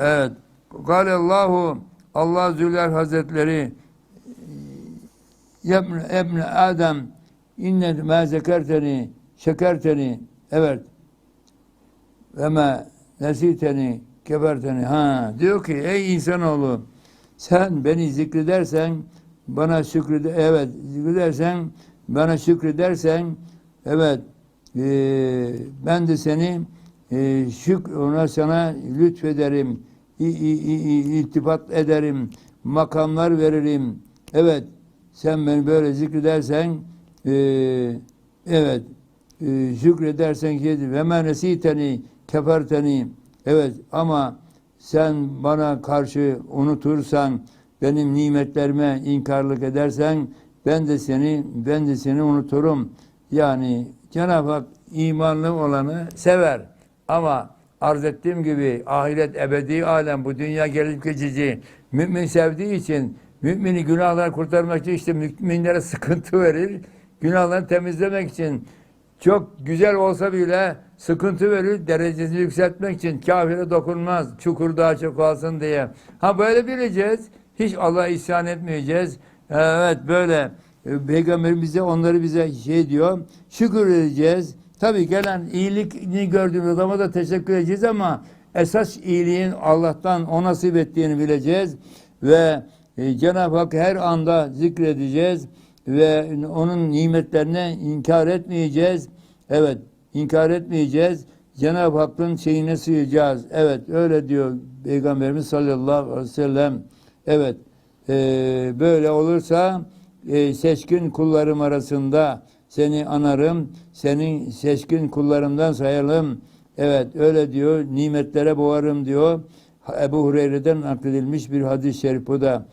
Evet. Allahu Allah Züller Hazretleri Yebne ebne Adem inne ma zekerteni şekerteni. Evet. Ve ma nesiteni keberteni. Ha diyor ki ey insanoğlu sen beni zikredersen bana şükrede evet zikredersen bana şükredersen evet eee, ben de seni eee şük ona sana lütfederim iltifat ederim makamlar veririm evet sen beni böyle zikredersen eee evet eee şükredersen ki ve men nesiteni keferteni evet ama sen bana karşı unutursan benim nimetlerime inkarlık edersen ben de seni ben de seni unuturum. Yani Cenab-ı Hak imanlı olanı sever. Ama arz ettiğim gibi ahiret ebedi alem bu dünya gelip geçici. Mümin sevdiği için mümini günahlar kurtarmak için işte müminlere sıkıntı verir. Günahlarını temizlemek için çok güzel olsa bile sıkıntı verir, derecesini yükseltmek için kafire dokunmaz, çukur daha çok alsın diye. Ha böyle bileceğiz, hiç Allah'a isyan etmeyeceğiz. Evet böyle e, Peygamber bize onları bize şey diyor, şükür edeceğiz. Tabii gelen iyilikini gördüğümüz adama da teşekkür edeceğiz ama esas iyiliğin Allah'tan o nasip ettiğini bileceğiz ve e, Cenab-ı Hak her anda zikredeceğiz ve onun nimetlerine inkar etmeyeceğiz. Evet, inkar etmeyeceğiz. Cenab-ı Hakk'ın şeyine sığacağız. Evet, öyle diyor Peygamberimiz sallallahu aleyhi ve sellem. Evet, e, böyle olursa e, seçkin kullarım arasında seni anarım, senin seçkin kullarımdan sayalım. Evet, öyle diyor, nimetlere boğarım diyor. Ebu Hureyre'den nakledilmiş bir hadis-i şerif bu da.